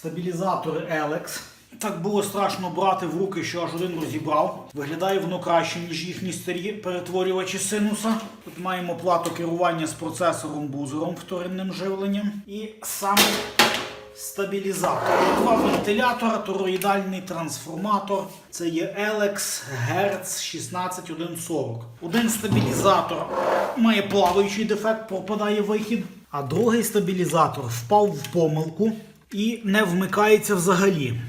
Стабілізатори Elex. Так було страшно брати в руки, що аж один розібрав. Виглядає воно краще, ніж їхні старі перетворювачі синуса. Тут маємо плату керування з процесором бузером вторинним живленням. І саме стабілізатор. Два вентилятора, тороїдальний трансформатор. Це є Elex Hertz 16140. Один стабілізатор має плаваючий дефект, пропадає вихід. А другий стабілізатор впав в помилку і не вмикається взагалі.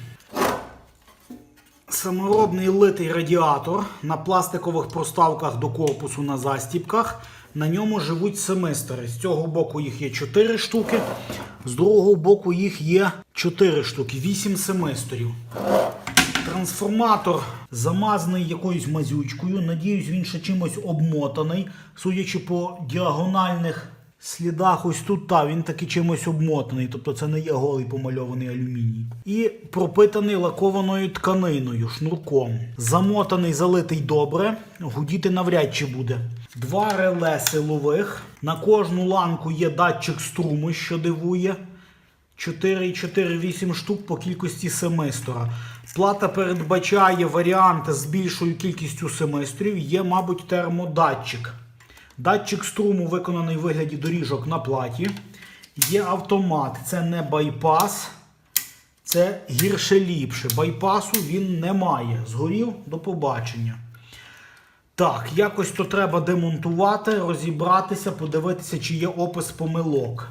Саморобний литий радіатор на пластикових проставках до корпусу на застіпках. На ньому живуть семистери. З цього боку їх є 4 штуки, з другого боку їх є 4 штуки, 8 семисторів. Трансформатор замазаний якоюсь мазючкою. Надіюсь, він ще чимось обмотаний. Судячи по діагональних слідах, ось тут та він таки чимось обмотаний. Тобто це не є голий помальований алюміній. І пропитаний лакованою тканиною, шнурком. Замотаний, залитий добре. Гудіти навряд чи буде. Два реле силових. На кожну ланку є датчик струму, що дивує. 4,4-8 штук по кількості семистора. Плата передбачає варіанти з більшою кількістю семисторів. Є, мабуть, термодатчик. Датчик струму виконаний в вигляді доріжок на платі. Є автомат. Це не байпас, це гірше ліпше. Байпасу він не має. Згорів до побачення. Так, якось то треба демонтувати, розібратися, подивитися, чи є опис помилок.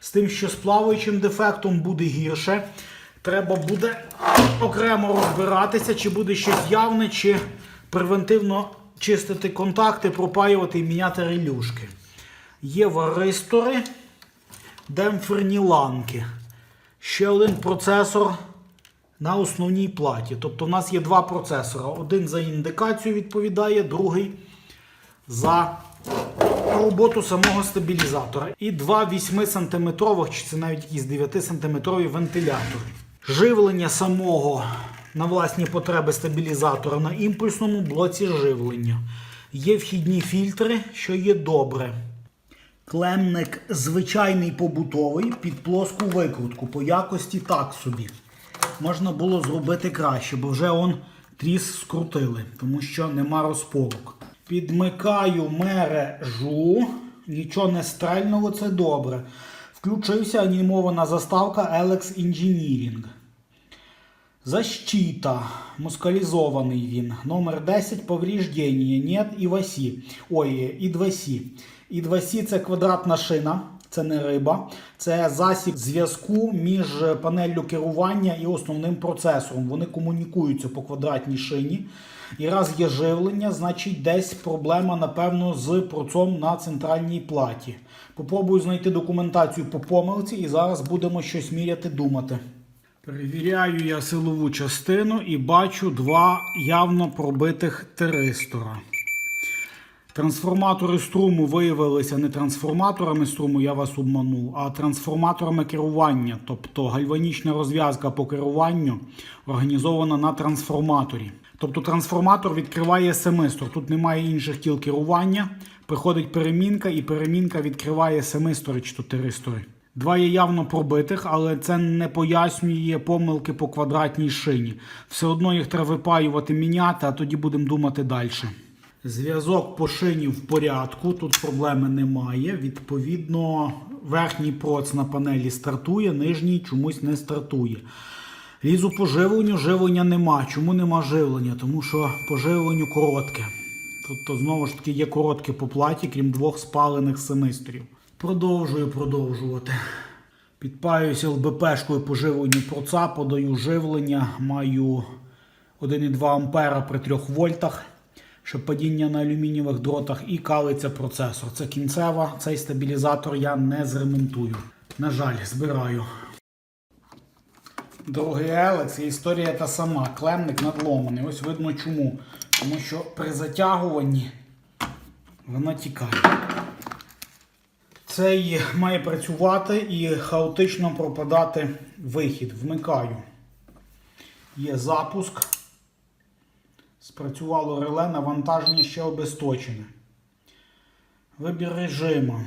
З тим, що з плаваючим дефектом буде гірше. Треба буде окремо розбиратися, чи буде щось явне, чи превентивно чистити контакти, пропаювати і міняти релюшки. Є варистори, демпферні ланки. Ще один процесор на основній платі. Тобто в нас є два процесора. Один за індикацію відповідає, другий за роботу самого стабілізатора. І два 8 см, чи це навіть якісь 9 см вентилятори. Живлення самого на власні потреби стабілізатора на імпульсному блоці живлення. Є вхідні фільтри, що є добре. Клемник звичайний побутовий під плоску викрутку. По якості так собі. Можна було зробити краще, бо вже он тріс скрутили, тому що нема розпорок. Підмикаю мережу. Нічого не стрельного, це добре. Включився анімована заставка Alex Engineering. Защита. Москалізований він. Номер 10 повреждення. Нет і васі. Ой, і двасі. І двасі це квадратна шина. Це не риба. Це засіб зв'язку між панеллю керування і основним процесором. Вони комунікуються по квадратній шині. І раз є живлення, значить десь проблема, напевно, з процом на центральній платі. Попробую знайти документацію по помилці і зараз будемо щось міряти, думати. Перевіряю я силову частину і бачу два явно пробитих тиристора. Трансформатори струму виявилися не трансформаторами струму, я вас обманув, а трансформаторами керування. Тобто гальванічна розв'язка по керуванню організована на трансформаторі. Тобто трансформатор відкриває семистор. Тут немає інших кіл керування. Приходить перемінка, і перемінка відкриває семистори чи то тиристори. Два є явно пробитих, але це не пояснює помилки по квадратній шині. Все одно їх треба випаювати, міняти, а тоді будемо думати далі. Зв'язок по шині в порядку, тут проблеми немає. Відповідно, верхній проц на панелі стартує, нижній чомусь не стартує. Лізу по живленню, живлення нема. Чому нема живлення? Тому що по живленню коротке. Тобто, знову ж таки, є коротке по платі, крім двох спалених семистрів. Продовжую продовжувати. Підпаюся ЛБПшкою по живленню проца, подаю живлення, маю 1,2 ампера при 3 вольтах, щоб падіння на алюмінієвих дротах і калиться процесор. Це кінцева, цей стабілізатор я не зремонтую. На жаль, збираю. Дорогий Елекс, історія та сама. Клемник надломаний. Ось видно чому. Тому що при затягуванні вона тікає. Цей має працювати і хаотично пропадати вихід. Вмикаю. Є запуск. Спрацювало реле, навантаження ще обесточене. Вибір режиму.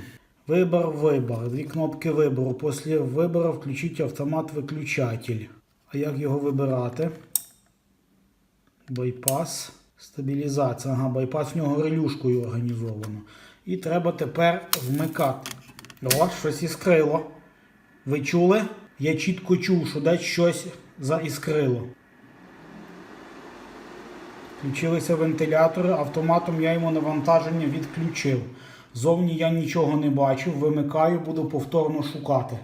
Вибор, вибор. Дві кнопки вибору. Після вибору включіть автомат-виключатель. А як його вибирати? Байпас. Стабілізація. Ага, байпас в нього релюшкою організовано. І треба тепер вмикати. О, щось іскрило. Ви чули? Я чітко чув, що десь щось заіскрило. Включилися вентилятори, автоматом я йому навантаження відключив. Зовні я нічого не бачу, вимикаю, буду повторно шукати.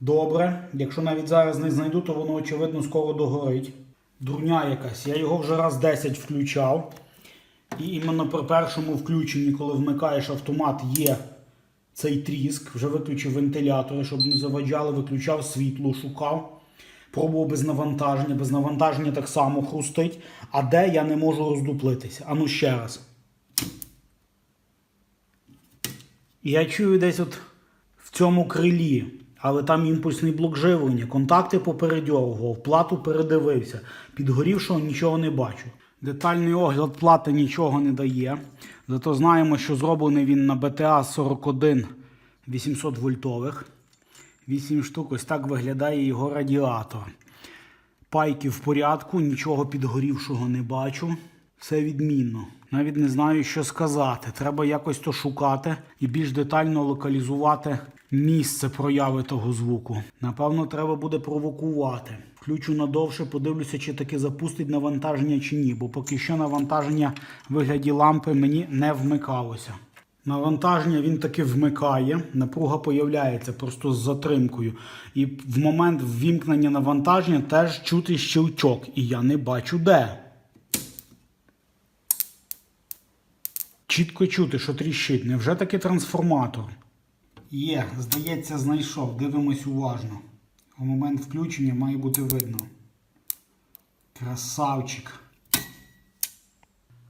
Добре, якщо навіть зараз не знайду, то воно очевидно скоро догорить. Дурня якась, я його вже раз 10 включав. І іменно при першому включенні, коли вмикаєш автомат, є цей тріск. Вже виключив вентилятори, щоб не заваджали, виключав світло, шукав. Пробував без навантаження. Без навантаження так само хрустить. А де я не можу роздуплитися? Ану ще раз. Я чую десь от в цьому крилі, але там імпульсний блок живлення, контакти попередьовував, плату передивився. Підгорівшого нічого не бачу. Детальний огляд плати нічого не дає. Зато знаємо, що зроблений він на BTA 41 800 вольтових. 8 штук. Ось так виглядає його радіатор. Пайки в порядку, нічого підгорівшого не бачу. Все відмінно. Навіть не знаю, що сказати. Треба якось то шукати і більш детально локалізувати місце прояви того звуку. Напевно, треба буде провокувати. Включу надовше, подивлюся, чи таки запустить навантаження чи ні, бо поки що навантаження в вигляді лампи мені не вмикалося. Навантаження він таки вмикає, напруга появляється просто з затримкою. І в момент ввімкнення навантаження теж чути щелчок, і я не бачу де. Чітко чути, що тріщить. Невже таки трансформатор? Є, здається, знайшов. Дивимось уважно. У момент включення має бути видно. Красавчик.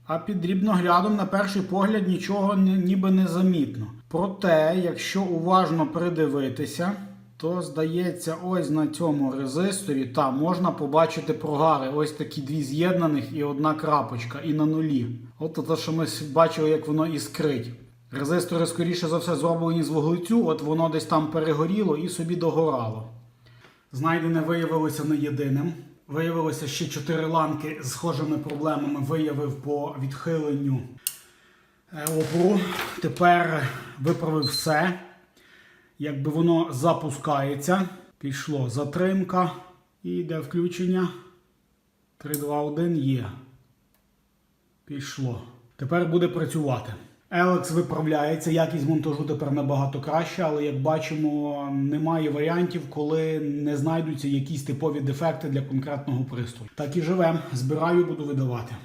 А під дрібноглядом, на перший погляд, нічого ніби не замітно. Проте, якщо уважно придивитися, то здається, ось на цьому резисторі та можна побачити прогари. Ось такі дві з'єднаних і одна крапочка, і на нулі. От те, що ми бачили, як воно іскрить. Резистори, скоріше за все, зроблені з вуглецю, от воно десь там перегоріло і собі догорало. Знайдене виявилося не єдиним. Виявилося ще чотири ланки з схожими проблемами виявив по відхиленню е, опору. Тепер виправив все. Якби воно запускається, пішло затримка і йде включення. 3, 2, 1 є. Пішло. Тепер буде працювати. Елекс виправляється, якість монтажу тепер набагато краще, але як бачимо, немає варіантів, коли не знайдуться якісь типові дефекти для конкретного пристрою. Так і живем. Збираю, буду видавати.